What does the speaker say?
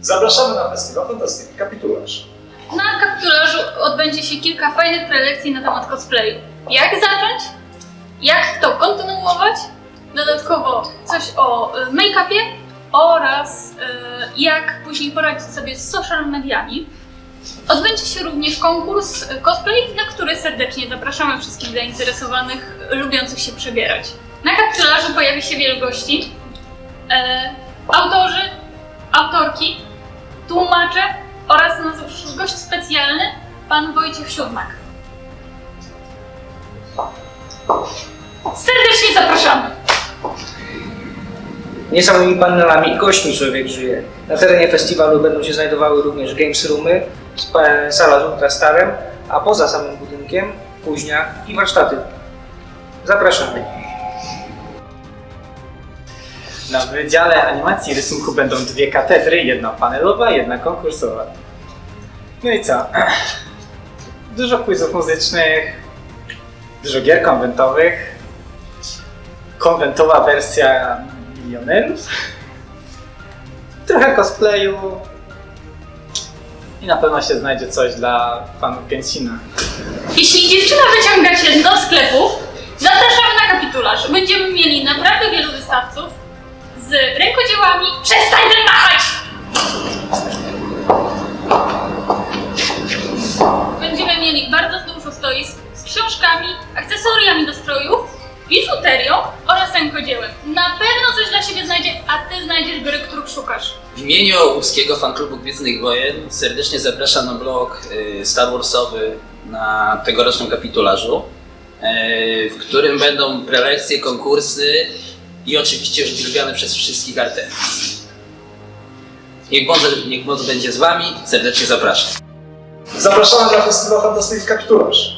Zapraszamy na festiwal Fantastyki Kapitularz. Na kapitularzu odbędzie się kilka fajnych prelekcji na temat cosplayu. Jak zacząć? Jak to kontynuować? Dodatkowo coś o y, make-upie oraz y, jak później poradzić sobie z social mediami. Odbędzie się również konkurs y, cosplay, na który serdecznie zapraszamy wszystkich zainteresowanych, lubiących się przebierać. Na kapitularzu pojawi się wielu gości. E, autorzy, autorki, tłumacze oraz nasz gość specjalny, pan Wojciech Siódmak. Serdecznie zapraszamy! Niesamymi panelami i gośćmi człowiek żyje. Na terenie festiwalu będą się znajdowały również games roomy, sala z ultrastarem, a poza samym budynkiem późnia i warsztaty. Zapraszamy. Na Wydziale Animacji i Rysunku będą dwie katedry, jedna panelowa, jedna konkursowa. No i co? Dużo quizów muzycznych, dużo gier konwentowych, konwentowa wersja milionerów, trochę cosplayu i na pewno się znajdzie coś dla fanów Gensina. Jeśli dziewczyna wyciąga się do sklepu, Przestań ten machać! Będziemy mieli bardzo dużo stoisk z książkami, akcesoriami do strojów, biżuterią oraz rękodziełem. Na pewno coś dla siebie znajdzie, a ty znajdziesz gry, których szukasz. W imieniu Łódzkiego Fanklubu Gwiezdnych Wojen serdecznie zapraszam na blog y, Star Warsowy na tegorocznym kapitularzu, y, w którym będą prelekcje, konkursy i oczywiście uwielbiane przez wszystkich Artemis. Niech moc, niech będzie z Wami, serdecznie zapraszam. Zapraszamy na festiwal Fantastyki Kapitularz.